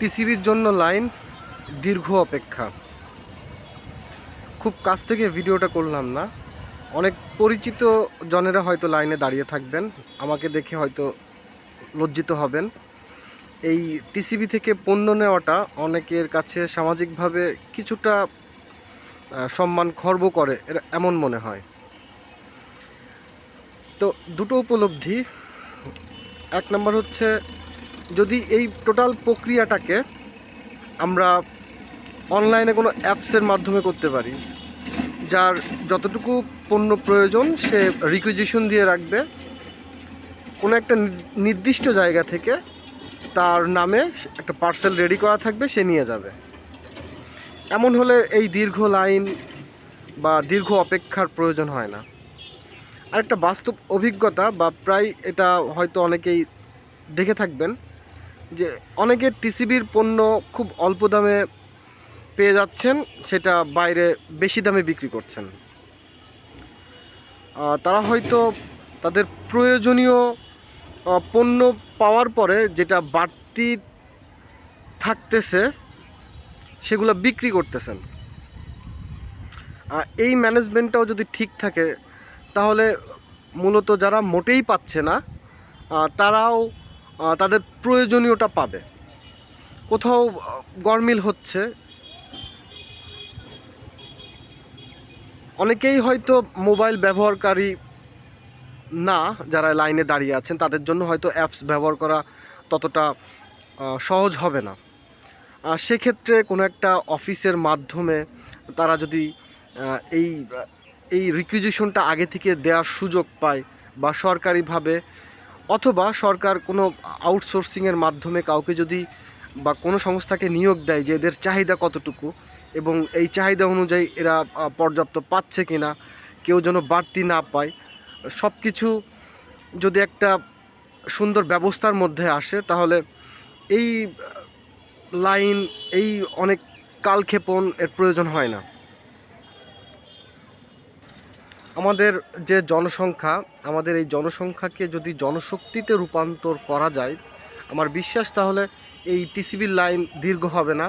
টিসিবির জন্য লাইন দীর্ঘ অপেক্ষা। খুব কাছ থেকে ভিডিওটা করলাম না। অনেক পরিচিত জনেরা হয়তো লাইনে দাঁড়িয়ে থাকবেন, আমাকে দেখে হয়তো লজ্জিত হবেন। এই টিসিবি থেকে পণ্য নেওয়াটা অনেকের কাছে সামাজিকভাবে কিছুটা সম্মান খর্ব করে এমন মনে হয়। তো দুটো উপলব্ধি। এক নম্বর হচ্ছে যদি এই টোটাল প্রক্রিয়াটাকে আমরা অনলাইনে কোনো অ্যাপসের মাধ্যমে করতে পারি, যার যতটুকু পণ্য প্রয়োজন সে রিকুইজিশন দিয়ে রাখবে, কোনো একটা নির্দিষ্ট জায়গা থেকে তার নামে একটা পার্সেল রেডি করা থাকবে, সে নিয়ে যাবে। এমন হলে এই দীর্ঘ লাইন বা দীর্ঘ অপেক্ষার প্রয়োজন হয় না। আরেকটা বাস্তব অভিজ্ঞতা বা প্রায় এটা হয়তো অনেকেই দেখে থাকবেন যে অনেকে টিসিবির পণ্য খুব অল্প দামে পেয়ে যাচ্ছেন, সেটা বাইরে বেশি দামে বিক্রি করছেন। তারা হয়তো তাদের প্রয়োজনীয় পণ্য পাওয়ার পরে যেটা বাড়তি থাকতেছে, সেগুলো বিক্রি করতেছেন। এই ম্যানেজমেন্টটাও যদি ঠিক থাকে, তাহলে মূলত যারা মোটেই পাচ্ছে না তারাও তাদের প্রয়োজনীয়টা পাবে। কোথাও গরমিল হচ্ছে। অনেকেই হয়তো মোবাইল ব্যবহারকারী না, যারা লাইনে দাঁড়িয়ে আছেন, তাদের জন্য হয়তো অ্যাপস ব্যবহার করা ততটা সহজ হবে না। সেক্ষেত্রে কোনো একটা অফিসের মাধ্যমে তারা যদি এই এই রিকুইজিশনটা আগে থেকে দেওয়ার সুযোগ পায় বা সরকারিভাবে অথবা সরকার কোনো আউটসোর্সিংয়ের মাধ্যমে কাউকে যদি বা কোনো সংস্থাকে নিয়োগ দেয় যে এদের চাহিদা কতটুকু এবং এই চাহিদা অনুযায়ী এরা পর্যাপ্ত পাচ্ছে কি না কেউ যেন বাড়তি না পায় সব কিছু যদি একটা সুন্দর ব্যবস্থার মধ্যে আসে তাহলে এই লাইন, এই অনেক কালক্ষেপণ এর প্রয়োজন হয় না। আমাদের যে জনসংখ্যা, আমাদের এই জনসংখ্যাকে যদি জনশক্তিতে রূপান্তর করা যায়, আমার বিশ্বাস তাহলে এই টিসিবির লাইন দীর্ঘ হবে না।